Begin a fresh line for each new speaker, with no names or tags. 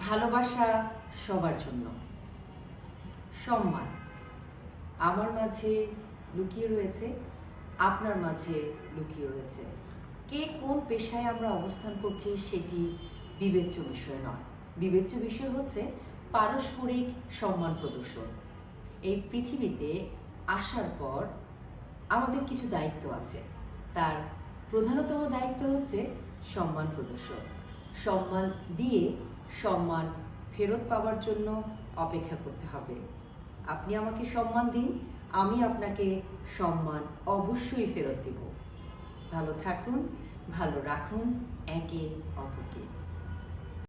ভালোবাসা সবার জন্য। সম্মান। আমার মাঝে লুকিয়ে রয়েছে, আপনার মাঝে লুকিয়ে রয়েছে। কে কোন পেশায় আমরা অবস্থান করছি সেটি বিবেচ্য বিষয় নয়। বিবেচ্য বিষয় হচ্ছে পারস্পরিক সম্মান প্রদর্শন। এই পৃথিবীতে আসার পর আমাদের কিছু দায়িত্ব আছে। তার প্রধানতম দায়িত্ব হচ্ছে সম্মান প্রদর্শন। সম্মান দিয়ে সম্মান ফেরত পাওয়ার জন্য অপেক্ষা করতে হবে। আপনি আমাকে সম্মান দিন, আমি আপনাকে সম্মান অবশ্যই ফেরত দেব। ভালো থাকুন, ভালো রাখুন, একে অপরকে।